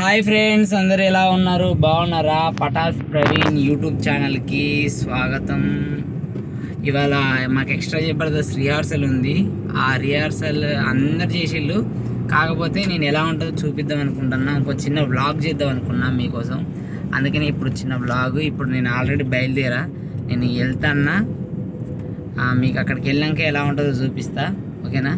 Hi friends అందరు ఎలా ఉన్నారు? బాగున్నారా? పటాస్ ప్రవీణ్ యూట్యూబ్ ఛానల్కి స్వాగతం. ఇవాళ మాకు ఎక్స్ట్రా జబర్దస్త్ రిహార్సల్ ఉంది. ఆ రిహార్సల్ అందరు చేసిళ్ళు. కాకపోతే నేను ఎలా ఉంటుందో చూపిద్దాం అనుకుంటున్నా. ఇంకో చిన్న వ్లాగ్ చేద్దాం అనుకున్నా మీకోసం. అందుకని ఇప్పుడు చిన్న వ్లాగ్ ఇప్పుడు నేను ఆల్రెడీ బయలుదేరా. నేను వెళ్తాన్నా. మీకు అక్కడికి వెళ్ళాక ఎలా ఉంటుందో చూపిస్తా. ఓకేనా?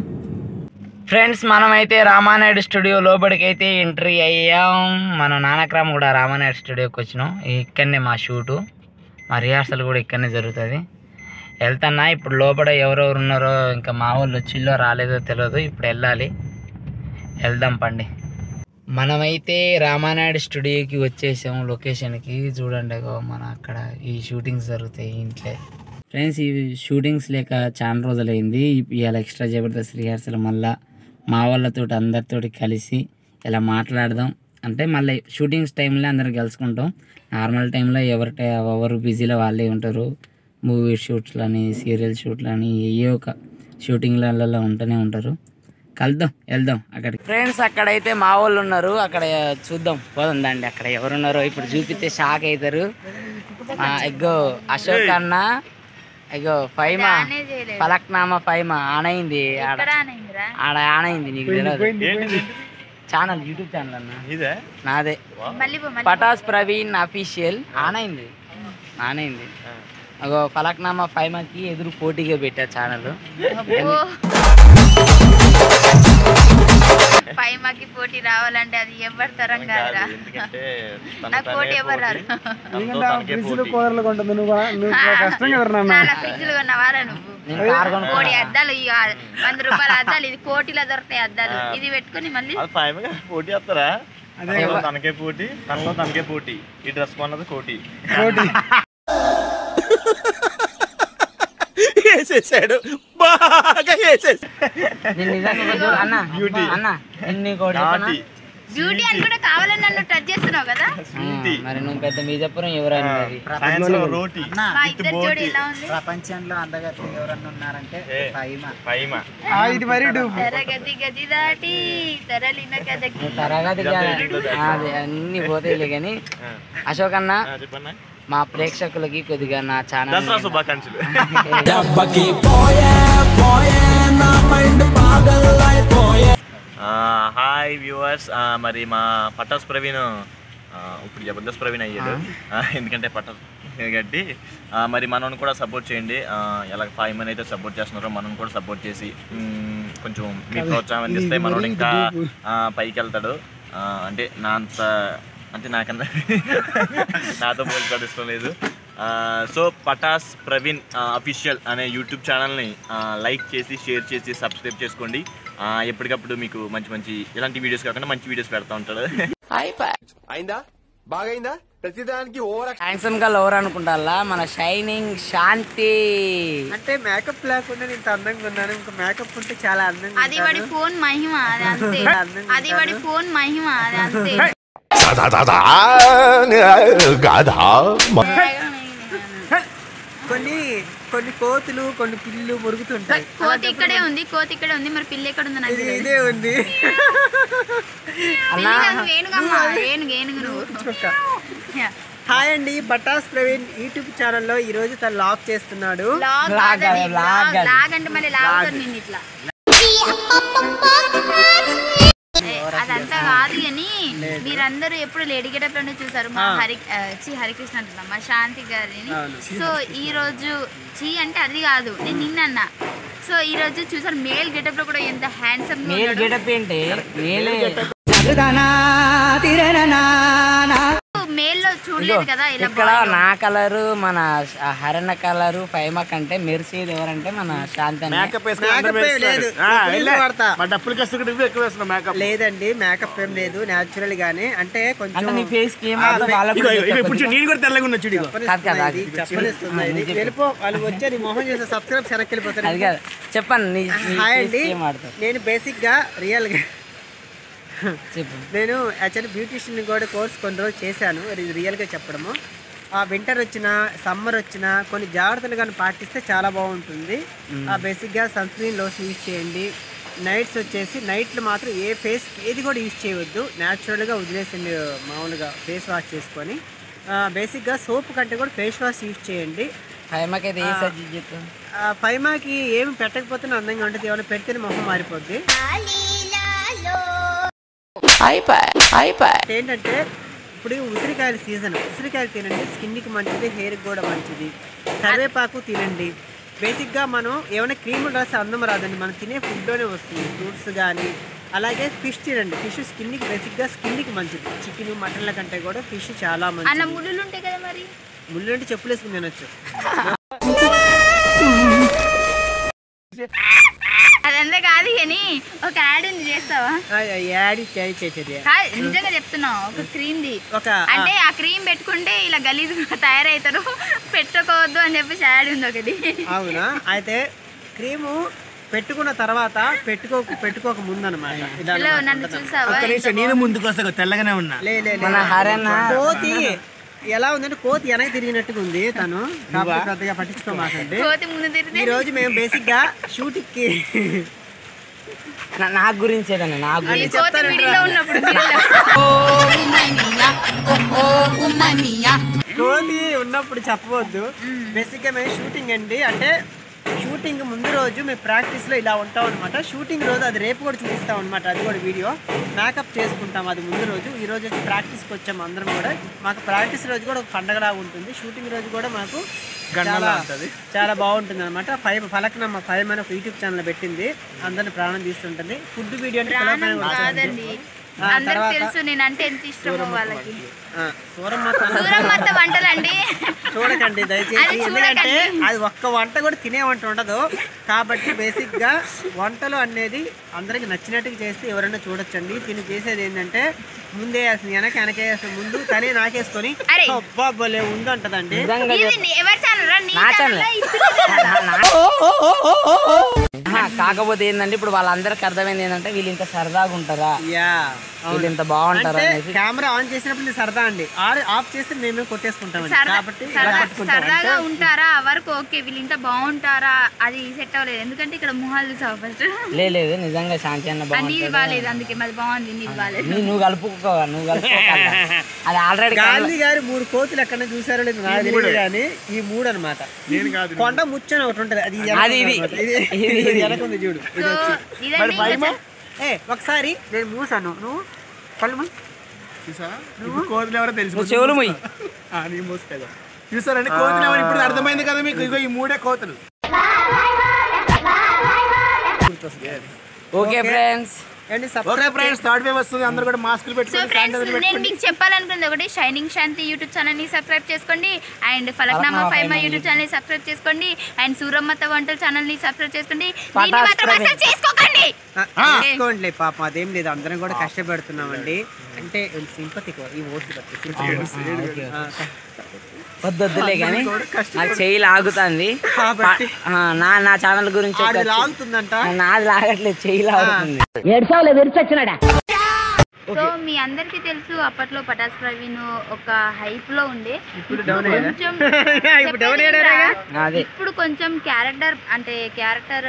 ఫ్రెండ్స్ మనమైతే రామానాయుడు స్టూడియో లోపలికి అయితే ఎంట్రీ అయ్యాం. మన నానక్రామ్ కూడా రామానాయుడు స్టూడియోకి వచ్చినాం. ఇక్కడనే మా షూటు మా రిహార్సల్ కూడా ఇక్కడనే జరుగుతుంది. వెళ్తున్నా ఇప్పుడు లోపల ఎవరెవరు ఉన్నారో ఇంకా మా వాళ్ళు వచ్చిల్లో రాలేదో తెలియదు ఇప్పుడు వెళ్ళాలి. వెళ్దాం పండి. మనమైతే రామానాయుడు స్టూడియోకి వచ్చేసాం లొకేషన్కి. చూడండి మన అక్కడ ఈ షూటింగ్స్ జరుగుతాయి ఇంట్లో. ఫ్రెండ్స్ ఈ షూటింగ్స్ లేక చాలా రోజులైంది. ఇవాళ ఎక్స్ట్రా జబర్దస్త్ రిహార్సల్ మళ్ళీ మా వాళ్ళతో అందరితోటి కలిసి ఇలా మాట్లాడదాం. అంటే మళ్ళీ షూటింగ్స్ టైంలో అందరం కలుసుకుంటాం. నార్మల్ టైంలో ఎవరి టై- ఎవరు బిజీలో వాళ్ళే ఉంటారు. మూవీ షూట్లని సీరియల్ షూట్లని ఏ ఒక షూటింగ్లలో ఉంటూనే ఉంటారు. కలుద్దాం వెళ్దాం అక్కడ ఫ్రెండ్స్ అక్కడైతే మా వాళ్ళు ఉన్నారు. అక్కడ చూద్దాం. పోదండి అక్కడ ఎవరున్నారో ఇప్పుడు చూపిస్తే షాక్ అవుతారు. ఎగ్గో అశోక్ అన్న ఎగ్గో ఫైమా? పలక్నామా ఫైమా? ఆనైంది. ఆడ ఆడ ఆనైంది నీకు తెలియదు ఛానల్ యూట్యూబ్ ఛానల్ అన్న. ఇదే? నాదే. పటాస్ ప్రవీణ్ అఫీషియల్. ఆనైంది. ఆనైంది. అగో ఫలక్నామా ఫైమాకి ఎదురు పోటీగా పెట్టా ఛానల్ పైమాకి పోటీ రావాలంటే అది ఎవరి తరం కాదురా. ఎందుకంటే నాకు పోటీ ఎవరు? రారు పోటీ. చాలా ఫ్రిడ్జ్లు కొన్నవారా నువ్వు. కోటి అద్దాలు వంద రూపాయల అద్దాలు ఇది కోటిలో దొరుకుతాయి అద్దాలు. ఇది పెట్టుకొని మళ్ళీ అది ఫైవ్గా పోటీ వస్తారా తనకే పోటీ తనలో తనకే పోటీ. ఈ డ్రెస్ కొన్నది కోటి వేసేసాడు బాగా వేసేసి నేను నిజంగా ఒక జో- అన్న అన్న నేను బ్యూటీ అని కూడా కావాలని నన్ను టచ్ చేస్తున్నావు కదా? మరి నువ్వు పెద్ద మా ఉంది? ప్రపంచంలో ఎవరన్నా ఉన్నారంటే ఏ, పైమ. పైమ. తరగతి గది దాటి తరలిన కథకి నువ్వు తరగతి అన్ని పోతాయిలే కానీ. అశోక్ అన్న మా ప్రేక్షకులకి కొద్దిగా నా ఛానల్ దసరా శుభాకాంక్షలు. హాయ్ వ్యూవర్స్ మరి మా పటాస్ ప్రవీణ్ ఇప్పుడు జబర్దస్త్ ప్రవీణ్ అయ్యాడు. ఎందుకంటే పటాస్ ఆ, మరి మనల్ని కూడా సపోర్ట్ చేయండి. ఎలా ఫైవ్ మంది అయితే సపోర్ట్ చేస్తున్నారో మనం కూడా సపోర్ట్ చేసి కొంచెం మీ ప్రోత్సాహం అందిస్తే మనోడు ఇంకా పైకి వెళ్తాడు. అంటే నా అంత అంటే నాకన్నా నాతో పోల్చుకోవడం ఇష్టం లేదు. ఆ, సో పటాస్ ప్రవీణ్ అఫీషియల్ అనే యూట్యూబ్ ఛానల్ని లైక్ చేసి షేర్ చేసి సబ్స్క్రైబ్ చేసుకోండి. ఎప్పటికప్పుడు మీకు మంచి మంచి ఇలాంటి వీడియోస్ కాకుండా మంచి వీడియోస్ పెడతా ఉంటాడు. అయిందా? బాగైందా? ప్రతిదానికి ఓవర్ హ్యాండ్సమ్గా లవర్ అనుకుంటా మన షైనింగ్ శాంతి. అంటే మేకప్ లేకుండా నేను అందంగా ఉన్నాను. ఇంకా మేకప్ ఉంటే చాలా అందంగా అది వాడి ఫోన్ మహిమ అది అంతే. అది వాడి ఫోన్ మహిమ అది అంతే. కొన్ని కొన్ని కోతులు కొన్ని పిల్లులు మురుగుతుంటాయి కోతి ఇక్కడే ఉంది కోతి ఇక్కడే ఉంది మరి పిల్ల ఎక్కడ ఉంది నాకు ఇది ఇదే ఉంది పిల్లి కాదు, ఏనుగమ్మ ఏనుగు ఏనుగు నువ్వు హాయ్ అండి బటాస్ ప్రవీణ్ యూట్యూబ్ ఛానల్లో ఈ రోజు తను లాక్ చేస్తున్నాడు లాగ్ లాగ్ కాదు లాగ్ లాగ్ లాగ్ అంటే మళ్ళీ ఇట్లా మీరందరూ ఎప్పుడు లేడీ గెటప్లోనే చూసారు. మా హరి చి హరికృష్ణ అంటున్నా మా శాంతి గారిని. సో ఈ రోజు చీ అంటే అది కాదు నేను నిన్న సో ఈ రోజు చూసారు మేల్ గెటప్లో కూడా ఎంత హ్యాండ్సమ్ మేల్ గెటప్ ఏంటి? మేలే ఇక్కడ నా కలరు మన హరణ కలరు ఫైమా కంటే మెరిసేది ఎవరంటే మన శాంతి లేదండి మేకప్ ఏం లేదు న్యాచురల్ గానే. అంటే కొంచెం అంటే నీ ఫేస్కి. నేను కూడా తెల్లగా ఉన్నా చూడు. వెళ్ళిపో వాళ్ళు వచ్చే నీ మొహం చేసే సబ్స్క్రైబ్ వెనక్కి అది వెళ్ళిపోతారు కాదు చెప్పండి హాయ్ అండి నేను బేసిక్గా రియల్గా నేను యాక్చువల్లీ బ్యూటిషియన్ కూడా కోర్స్ కొన్ని రోజులు చేశాను. రియల్గా చెప్పడము. ఆ వింటర్ వచ్చిన సమ్మర్ వచ్చిన కొన్ని జాగ్రత్తలు కానీ పాటిస్తే చాలా బాగుంటుంది. ఆ బేసిక్గా సన్ స్క్రీన్ లోషన్ యూజ్ చేయండి. నైట్స్ వచ్చేసి నైట్లు మాత్రం ఏ ఫేస్ ఏది కూడా యూజ్ చేయవద్దు. న్యాచురల్గా వదిలేసండి మామూలుగా ఫేస్ వాష్ చేసుకొని. బేసిక్గా సోప్ కంటే కూడా ఫేస్ వాష్ యూజ్ చేయండి. ఏ సజెస్ట్ పైమాకి ఏమి పెట్టకపోతేనే అందంగా ఉంటుంది. ఏమైనా పెడితేనే మొహం మారిపోద్ది. ఏంటంటే ఇప్పుడు ఉసిరికాయల సీజన్. ఉసిరికాయలు తినండి స్కిన్కి మంచిది హెయిర్కి కూడా మంచిది. కరివేపాకు తినండి. బేసిక్గా మనం ఏమైనా క్రీములు రాస్తే అందం రాదండి. మనం తినే ఫుడ్లోనే వస్తుంది. ఫ్రూట్స్ కానీ అలాగే ఫిష్ తినండి. ఫిష్ స్కిన్కి బేసిక్గా స్కిన్కి మంచిది. చికెన్ మటన్ల కంటే కూడా ఫిష్ చాలా మంచిది. ముళ్ళు ఉంటాయి కదా మరి? ముళ్ళు అంటే చెప్పులు వేసుకుని తినొచ్చు. అదంతా కాదు కానీ ఒక యాడ్ ఉంది చేస్తావా? యాడ్ చేసేది. నిజంగా చెప్తున్నావు ఒక క్రీమ్ ది అంటే ఆ క్రీమ్ పెట్టుకుంటే ఇలా గలీజ్గా తయారవుతారు పెట్టుకోవద్దు అని చెప్పేసి యాడ్ ఉంది ఒకటి. అవునా? అయితే క్రీము పెట్టుకున్న తర్వాత పెట్టుకో పెట్టుకోక ముందు అనమాట హలో నన్ను చూసావా? నేను ముందుకు వస్తా తెల్లగానే ఉన్నా. లే లే, లే. మన హరన్న కోతి ఎలా ఉందంటే కోతి వెనక తిరిగినట్టుగా ఉంది తను. పెద్దగా పట్టించుకోమాకండి. కోతి ముందు తిరిగితే ఈ రోజు మేము బేసిక్గా షూటింగ్కి నా- నా గురించి ఏదన్నా నా గురించి. ఉన్నప్పుడు చెప్పవద్దు. బేసిక్ మేము షూటింగ్ అండి. అంటే షూటింగ్ ముందు రోజు మేము ప్రాక్టీస్లో ఇలా ఉంటాం అనమాట షూటింగ్ రోజు అది రేపు కూడా చూపిస్తాం అనమాట అది కూడా వీడియో. మేకప్ చేసుకుంటాం అది ముందు రోజు. ఈ రోజు వచ్చి ప్రాక్టీస్కి వచ్చాం అందరం కూడా. మాకు ప్రాక్టీస్ రోజు కూడా ఒక పండగలా ఉంటుంది. షూటింగ్ రోజు కూడా మాకు చాలా చాలా బాగుంటుంది అనమాట ఫైవ్ ఫలక్నమ్మ ఫైవ్ అని ఒక యూట్యూబ్ ఛానల్ పెట్టింది. అందరిని ప్రాణం తీస్తుంటుంది. ఫుడ్ వీడియో అంటే అందరికి తెలుసు నేను అంటే ఎంత ఇష్టమో వాళ్ళకి. సూరమ్మత్త వంటలండి. చూడకండి దయచేసి. ఎందుకంటే. అది ఒక్క వంట కూడా తినే వంట ఉండదు. కాబట్టి బేసిక్గా వంటలు అనేది అందరికి నచ్చినట్టుగా చేస్తే ఎవరైనా చూడొచ్చండి. తిని చేసేది ఏంటంటే ముందే వేస్తుంది వెనక వెనకేస్తుంది ముందు తనే నాకేసుకొని ఛానల్ నా- ఆహా, కాకపోతే ఏంటంటే ఇప్పుడు వాళ్ళందరికి అర్థమైంది ఏంటంటే వీళ్ళు ఇంత సరదాగా ఉంటారా? యా వీళ్ళు ఇంత బాగుంటారా కెమెరా ఆన్ చేసినప్పుడు సరదా అండి. ఆఫ్ చేస్తే మేమే కొట్టేసుకుంటామండి. సరదా కాబట్టి సరదాగా ఉంటారా? వరకు ఓకే. వీళ్ళు ఇంత బాగుంటారా? అది సెట్ అవ్వలేదు ఎందుకంటే ఇక్కడ మొహాలు చూసావు ఫస్ట్ లే, లేదు నిజంగా శాంతి అన్న నీది బాగుంటుంది. బాగాలేదు అందుకే మాది బాగుంది నీది బాగాలేదు నీ- నువ్వు కలుపుకోవా నువ్వు కలుపుకోవాలి అది ఆల్రెడీ గాంధీ గారి మూడు కోతులు ఎక్కడ చూసారో లేదు నాకు తెలియదు కానీ ఈ మూడు అనమాట కొండ ముచ్చని ఒకటి ఉంటది. అది అది ఇది. చూడు. ఏ ఒకసారి నేను మూసాను. నువ్వు? కళ్ళు మూయి. కోతులు ఎవరో తెలుసు నువ్వు చెవులు మొయ్యి ఆ, నీ మోసుకెళ్ళా. చూసారండి? కోతులు ఎవరు? ఇప్పుడు అర్థమైంది కదా మీకు. ఇగో ఈ మూడే కోతులు. ఓకే ఫ్రెండ్స్ ఏంటి okay subscribe friends third wave వస్తుంది. అందరూ కూడా మాస్కులు సో పెట్టుకొని ఫ్రెండ్స్ శానిటైజర్ నేను పెట్టుకోండి. మీకు చెప్పాలనుకున్నది ఒకటి. షైనింగ్ శాంతి యూట్యూబ్ ఛానల్ని సబ్స్క్రైబ్ చేసుకోండి అండ్ ఫలక్నామా ఫైవ్ మా యూట్యూబ్ ఛానల్ని సబ్స్క్రైబ్ చేసుకోండి. అండ్ సూరమ్మత్త వంటల ఛానల్ని సబ్స్క్రైబ్ చేసుకోండి. దీన్ని పటాస్ మాత్రం అసలు ప్రవీణ్. చేసుకోకండి. తీసుకోండి పాపం అదేం లేదు. అందరం కూడా కష్టపడుతున్నామండి. అంటే సింపతి ఈ ఓట్లు ఆ, వద్దు వద్దులే కానీ నాకు చెయ్యి లాగుతుంది. నా నా ఛానల్ గురించి నాది లాగట్లేదు చెయ్యి లాగుతుంది. సో మీ అందరికీ తెలుసు అప్పట్లో పటాస్ ప్రవీణ్ ఒక హైప్లో ఉండే. ఇప్పుడు డౌన్ అయ్యారా కొంచెం ఇప్పుడు కొంచెం క్యారెక్టర్ అంటే క్యారెక్టర్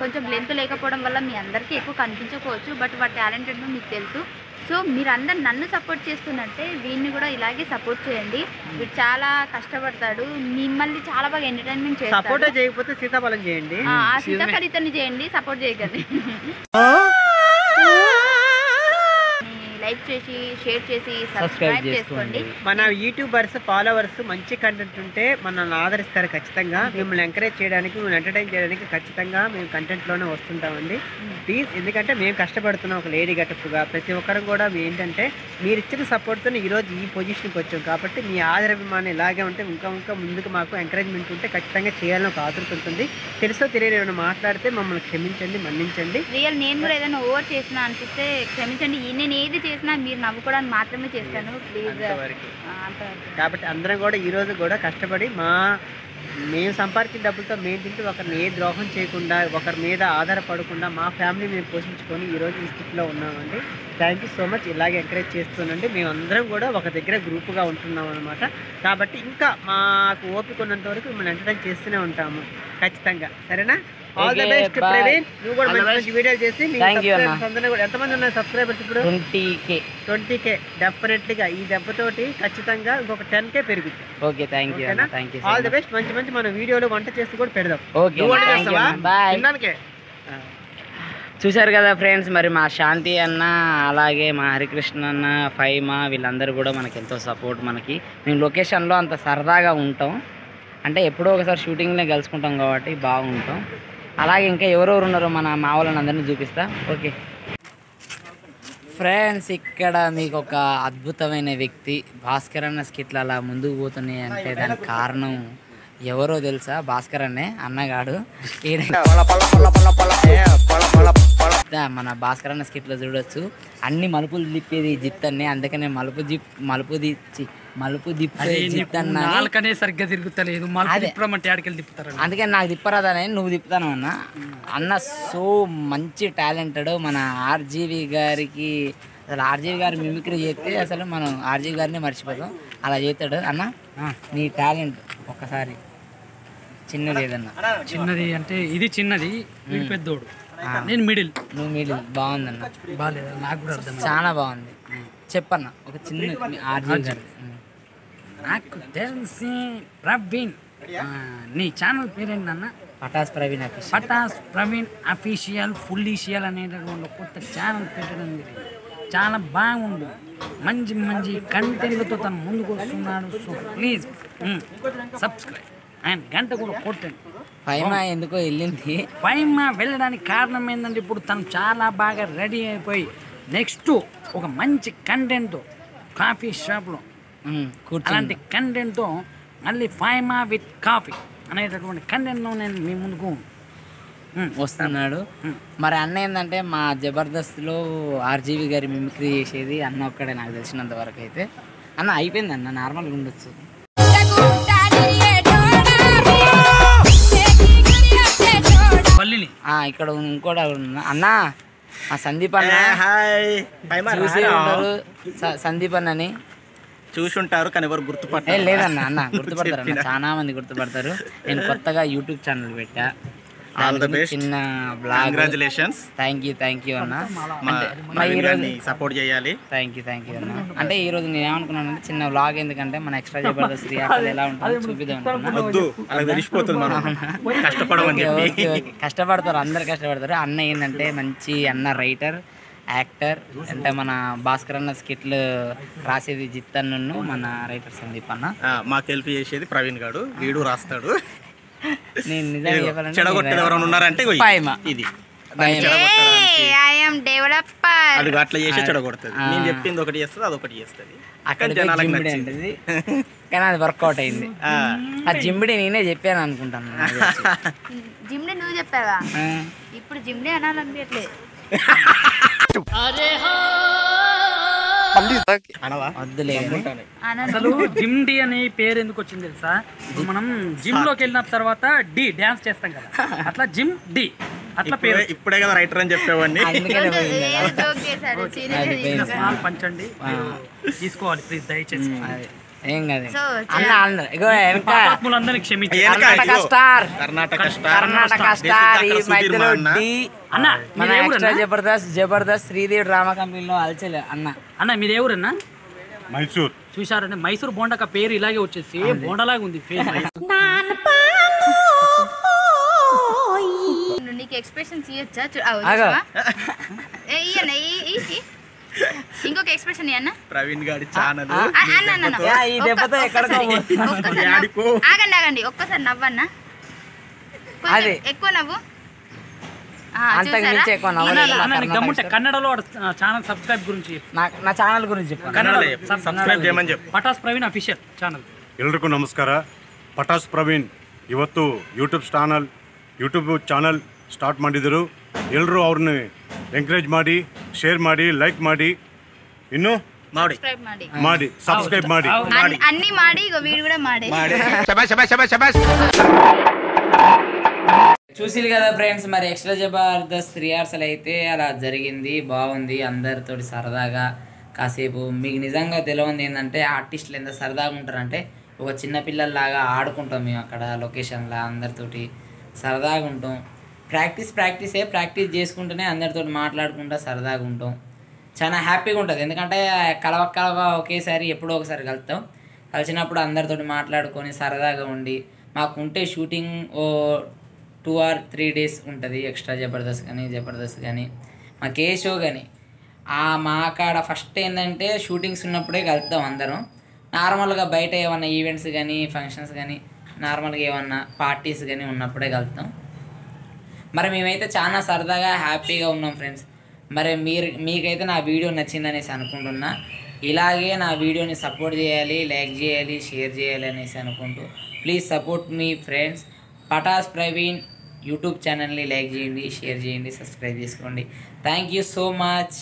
కొంచెం లెంత్ లేకపోవడం వల్ల మీ అందరికీ ఎక్కువ కనిపించకపోవచ్చు బట్ వాటి టాలెంట్ ఏంటో మీకు తెలుసు. సో మీరందరు నన్ను సపోర్ట్ చేస్తున్నట్టే వీడిని కూడా ఇలాగే సపోర్ట్ చేయండి. వీడు చాలా కష్టపడతాడు. మిమ్మల్ని చాలా బాగా ఎంటర్టైన్మెంట్ సపోర్ట్ చేస్తాడు చేయకపోతే సీతాఫలం చేయండి. ఆ ఆ సీతాఫల్ ఇతన్ని చేయండి సపోర్ట్ చేయకండి. లైక్ చేసి షేర్ చేసి సబ్స్క్రైబ్ చేసుకోండి. మన యూట్యూబర్స్ ఫాలోవర్స్ మంచి కంటెంట్ ఉంటే మనల్ని ఆదరిస్తారు ఖచ్చితంగా. మిమ్మల్ని ఎంకరేజ్ చేయడానికి మిమ్మల్ని ఎంటర్టైన్ చేయడానికి ఖచ్చితంగా మేము కంటెంట్లోనే వస్తుంటామండి. ప్లీజ్ ఎందుకంటే మేము కష్టపడుతున్నాం ఒక లేడీ గటప్పుగా ప్రతి ఒక్కరం కూడా మీ ఏంటంటే మీరు ఇచ్చిన సపోర్ట్తో ఈరోజు ఈ పొజిషన్కి వచ్చాం. కాబట్టి మీ ఆదరాభిమానం ఇలాగే ఉంటే ఇంకా ఇంకా ముందుకు మాకు ఎంకరేజ్మెంట్ ఉంటే ఖచ్చితంగా చేయాలని ఒక ఆతృత ఉంటుంది. తెలుసో తెలియదు ఏమైనా మాట్లాడితే మమ్మల్ని క్షమించండి మన్నించండి. రియల్ నేను కూడా ఏదైనా ఓవర్ చేసినా అనిపిస్తే క్షమించండి. ఈ నేను ఏది చేసినా మీరు నవ్వుకోవడానికి మాత్రమే చేస్తాను. ప్లీజ్ కాబట్టి అందరం కూడా ఈ రోజు కూడా కష్టపడి మా మేము సంపాదించిన డబ్బులతో మేము తింటూ ఒకరిని ఏ ద్రోహం చేయకుండా ఒకరి మీద ఆధారపడకుండా మా ఫ్యామిలీ మేము పోషించుకొని ఈ రోజు ఈ స్థితిలో ఉన్నామండి. థ్యాంక్ యూ సో మచ్ ఇలాగే ఎంకరేజ్ చేస్తుండండి మేము అందరం కూడా ఒక దగ్గర గ్రూప్గా ఉంటున్నాం అనమాట కాబట్టి ఇంకా మాకు ఓపిక ఉన్నంత వరకు మిమ్మల్ని ఎంటర్టైన్ చేస్తూనే ఉంటాము. ఖచ్చితంగా. సరేనా? All the best. ప్రవీణ్ నువ్వు కూడా మంచి. మంచి వీడియోలు చేసి ఎంతమంది ఉన్నారు సబ్స్క్రైబర్స్ ఇప్పుడు? ట్వంటీ కే ట్వంటీ కే డెఫినెట్లీగా ఈ దెబ్బతోటి ఖచ్చితంగా ఇంకొక టెన్ కే పెరుగుతుంది okay thank you thank you all the best మంచి మంచి మన వీడియోలు వంట చేస్తూ కూడా పెడదాం. ఓకే చూశారు కదా ఫ్రెండ్స్ మరి మా శాంతి అన్న అలాగే మా హరికృష్ణ అన్న ఫైమా వీళ్ళందరూ కూడా మనకి ఎంతో సపోర్ట్ మనకి. మేము లొకేషన్లో అంత సరదాగా ఉంటాం. అంటే ఎప్పుడో ఒకసారి షూటింగ్లో కలుసుకుంటాం కాబట్టి బాగుంటాం. అలాగే ఇంకా ఎవరెవరు ఉన్నారో మన మా వాళ్ళని అందరినీ చూపిస్తా. ఓకే. ఫ్రెండ్స్ ఇక్కడ మీకు ఒక అద్భుతమైన వ్యక్తి భాస్కర్ అన్న స్కిట్లు అలా ముందుకు పోతున్నాయి అంటే దానికి కారణం ఎవరో తెలుసా? భాస్కర్ అన్నే అన్నగాడు. మన భాస్కర్ అన్న స్కిట్లో చూడొచ్చు. అన్ని మలుపులు తిప్పేది జిత్ అన్నే అందుకనే మలుపు జిప్ మలుపు దిచ్చి మలుపు. నాలుకనే సరిగ్గా తిరుగుతలేదు. అదే. తిప్పమంటే ఆడికెళ్ళి తిప్పుతారు అందుకని నాకు తిప్పరాదని నువ్వు తిప్పుతాను అన్న. అన్న సో మంచి టాలెంటెడ్ మన ఆర్జీవి గారికి అసలు ఆర్జీవి గారు మిమిక్రీ చేస్తే అసలు మనం ఆర్జీవి గారిని మర్చిపోతాం. అలా చేస్తాడు. అన్న నీ టాలెంట్ ఒక్కసారి. చిన్నది ఏదన్నా. చిన్నది అంటే ఇది చిన్నది పెద్దోడు. నేను మిడిల్. నువ్వు మీరు బాగుందన్న. బాగాలేదు. నాకు కూడా అర్థం చాలా బాగుంది. చెప్పన్న ఒక చిన్న ఆర్జీవి గారు నాకు తెలిసి ప్రవీణ్ నీ ఛానల్ పేరేంటన్నా పటాస్ ప్రవీణ్ ఆఫీస్ పటాస్ ప్రవీణ్ అఫీషియల్ ఫుల్లీషియల్ అనేటటువంటి కొత్త ఛానల్ పెట్టడం జరిగింది. చాలా బాగుంది. మంచి మంచి కంటెంట్లతో తను ముందుకు వస్తున్నాడు. So please subscribe. అండ్ గంట కూడా కొట్టండి. ఫైమా ఎందుకో వెళ్ళింది? పైమ వెళ్ళడానికి కారణం ఏంటంటే ఇప్పుడు తను చాలా బాగా రెడీ అయిపోయి నెక్స్ట్ ఒక మంచి కంటెంట్ కాఫీ షాప్లో అలాంటి కంటెంట్తో మళ్ళీ ఫైమా విత్ కాఫీ అనేటటువంటి కంటెంట్లో నేను మీ ముందుకు వస్తున్నాడు. మరి అన్న ఏంటంటే మా జబర్దస్త్లో ఆర్జీవి గారి మిమిక్రీ చేసేది అన్న ఒక్కడే నాకు తెలిసినంత వరకు అయితే. అన్న అయిపోయింది అన్న నార్మల్గా ఉండొచ్చు. పల్లిని. ఆ, ఇక్కడ ఇంకోటి అన్న ఆ సందీప్ అన్న హాయ్. చూసి ఉంటారు. స- సందీప్ అన్నని. చూసుంటారు కానీ ఎవరు గుర్తుపట్ట ఏ లేదన్న అన్న గుర్తుపడతారు అన్న. చాలా మంది గుర్తుపడతారు. నేను కొత్తగా యూట్యూబ్ ఛానల్ పెట్టా. The దానికి best. చిన్న blog congratulations thank you thank you అన్న. మా అంటే మా ప్రవీణ్ ఈరోజు సపోర్ట్ చేయాలి. థ్యాంక్ యూ థ్యాంక్ యూ అన్న. అంటే ఈ రోజు నేను ఏమనుకున్నానంటే చిన్న వ్లాగ్ ఎందుకంటే మన ఎక్స్ట్రా జబర్దస్త్ రియాక్షన్ ఎలా ఉంటుందో చూపిద్దాం. వద్దు అలా తెలిసిపోతుంది మనం. కష్టపడమని చెప్పి. కష్టపడతారు అందరు కష్టపడతారు. అన్న ఏంటంటే మంచి అన్న రైటర్ యాక్టర్ అంటే మన భాస్కర్ అన్న స్కిట్లు రాసేది జిత్ అన్నను మన రైటర్ సందీప్ అన్న. ఆ, మాకు హెల్ప్ చేసేది ప్రవీణ్ గాడు వీడు రాస్తాడు. నేను నిజంగా చెప్పాలంటే చెడగొట్టేది ఎవరైనా ఉన్నారంటే ఇగో ఇది. పాయమా. ఇది. భయం. ఐఎమ్ డెవలపర్ అది అట్లా చేసి చెడగొడుతుంది. నేను చెప్పింది ఒకటి చేస్తుంది అది ఒకటి చేస్తుంది. అక్కడ కానీ జనాలకు జింబిడి నచ్చింది. అంటది కానీ అది వర్కౌట్ అయింది. ఆ, ఆ నేనే చెప్పాను అనుకుంటాను. నాకు తెలిసి. జిమ్డే నువ్వు చెప్పావా? ఆ, ఇప్పుడు జిమ్డే అనాలనిపించట్లేదు. అసలు జిమ్ డి అనే పేరు ఎందుకు వచ్చింది తెలుసా? మనం జిమ్లోకి వెళ్ళిన తర్వాత డి డాన్స్ చేస్తాం కదా. అట్లా జిమ్ డి. అట్లా పేరు. ఇప్పుడే కదా రైటర్ అని చెప్పేవాడిని. పంచండి. తీసుకోవాలి ప్లీజ్ దయచేసి. ఏం కాదు. సో అన్న అందరు ఇగో వెనక. పాపాత్ములందరినీ క్షమించి. వెనక కర్ణాటక ఇదిగో. Star. Karnataka star. Karnataka star ఈ దేశీ డాక్టర్ మధ్యలో సుధీర్ మా అన్న. డి అన్న మన మీరు ఎక్స్ట్రా ఎవరన్నా జబర్దస్త్ జబర్దస్త్ శ్రీదేవి డ్రామా కంపెనీలో అలచలే అన్న. అన్న మీరు ఎవరన్నా? మైసూర్. చూసారంటే మైసూర్ బోండక పేరు ఇలాగే వచ్చేసి బోండలాగా ఉంది ఫేస్ నీకు ఎక్స్ప్రెషన్స్ ఇవ్వచ్చా చూ- ఆ, ఆగు. వచ్చావా? ఏ, ఇయ్యన్న, ఇయ్యి, ఇయ్యి. ఇంకొక ఎక్స్ప్రెషన్ ఇయ్యన్న ప్రవీణ్ గారి ఛానల్ ఆ, అన్న, అన్న, అన్న. యా, ఈ దెబ్బతో ఒక్క- ఎక్కడికో ఒక్కసారి, పోతున్నావు. ఒక్కసారి యాడికో. నవ్వు. ఆగండి ఆగండి ఒక్కసారి నవ్వన్నా కొంచెం అదే. ఎక్కువ నవ్వు ఆ, అంతకు చూసారా? మించి ఎక్కువ నవ్వలేదు. ఇది- అన్న నీకు కర్ణాటక దమ్ముంటే స్టార్. కన్నడలో ఛానల్ సబ్స్క్రైబ్ గురించి నా నా ఛానల్ గురించి చెప్పు కన్నడలో కన్నడలో చెప్పు. సబ్స్క్రైబ్ చేయమని చెప్పు పటాస్ ప్రవీణ్ అఫీషియల్ ఛానల్ ಎಲ್ರಿಗೂ ನಮಸ್ಕಾರ ಪಟಾಸ್ ಪ್ರವೀಣ್ ಇವತ್ತು YouTube channel YouTube channel start ಮಾಡಿದರು ಎಲ್ಲರೂ ಅವ್ರನ್ನ ಎಂಕರೇಜ್ ಮಾಡಿ ಶೇರ್ ಮಾಡಿ ಲೈಕ್ ಮಾಡಿ ಇನ್ನು మామిడి సబ్స్క్రైబ్ ಮಾಡಿ ಮಾಡಿ ಸಬ್ಸ್ಕ್ರೈಬ್ ಮಾಡಿ అన్ని- అన్ని మాడి ఇగో వీడు కూడా మాడే చూసిరు కదా ఫ్రెండ్స్ మరి ఎక్స్ట్రా జబర్దస్త్ రిహార్సల్ అయితే అలా జరిగింది బాగుంది అందరితోటి సరదాగా కాసేపు మీకు నిజంగా తెలియంది ఏంటంటే ఆర్టిస్టులు ఎంత సరదాగా ఉంటారంటే ఒక చిన్న పిల్లల్లాగా ఆడుకుంటాం మేము అక్కడ లొకేషన్లో అందరితోటి సరదాగా ఉంటాం ప్రాక్టీస్ ప్రాక్టీసే ప్రాక్టీస్ చేసుకుంటూనే అందరితో మాట్లాడుకుంటా సరదాగా ఉంటాం. చాలా హ్యాపీగా ఉంటుంది. ఎందుకంటే కలవ కలవ ఒకేసారి ఎప్పుడో ఒకసారి కలుస్తాం కలిసినప్పుడు అందరితో మాట్లాడుకొని సరదాగా ఉండి మాకు ఉంటే షూటింగ్ ఓ టూ ఆర్ త్రీ డేస్ ఉంటుంది. ఎక్స్ట్రా జబర్దస్త్ కానీ జబర్దస్త్ కానీ మాకు ఏ షో కానీ ఆ మా కాడ ఫస్ట్ ఏంటంటే షూటింగ్స్ ఉన్నప్పుడే కలుద్దాం అందరం. నార్మల్గా బయట ఏమన్నా ఈవెంట్స్ కానీ ఫంక్షన్స్ కానీ నార్మల్గా ఏమన్నా పార్టీస్ కానీ ఉన్నప్పుడే కలుద్దాం. మరి మేమైతే చాలా సరదాగా హ్యాపీగా ఉన్నాం ఫ్రెండ్స్. మరి మీరు మీకైతే నా వీడియో నచ్చిందనేసి అనుకుంటున్నా. ఇలాగే నా వీడియోని సపోర్ట్ చేయాలి లైక్ చేయాలి షేర్ చేయాలి అనేసి అనుకుంటూ. ప్లీజ్ సపోర్ట్ మీ ఫ్రెండ్స్. పటాస్ ప్రవీణ్ యూట్యూబ్ ఛానల్ని లైక్ చేయండి షేర్ చేయండి సబ్స్క్రైబ్ చేసుకోండి. Thank you so much.